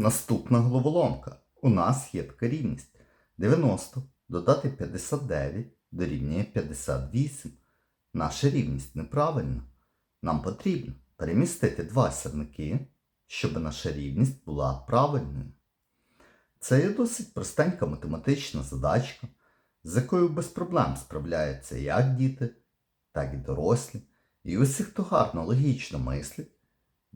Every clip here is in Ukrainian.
Наступна головоломка. У нас є така рівність. 90 додати 59 дорівнює 58. Наша рівність неправильна. Нам потрібно перемістити два сірники, щоб наша рівність була правильною. Це є досить простенька математична задачка, з якою без проблем справляються як діти, так і дорослі. І усі, хто гарно логічно мислить,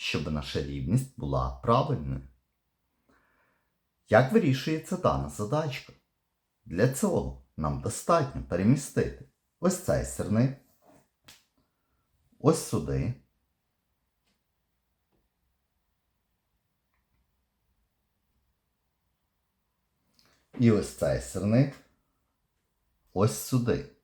щоб наша рівність була правильною. Як вирішується дана задачка? Для цього нам достатньо перемістити ось цей сірник, ось сюди. І ось цей сірник ось сюди.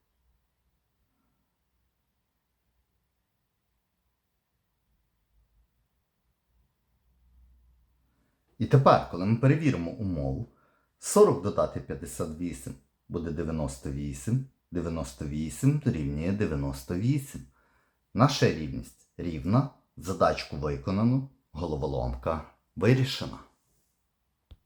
І тепер, коли ми перевіримо умову, 40 додати 58 буде 98, 98 дорівнює 98. Наша рівність рівна, задачку виконано, головоломка вирішена.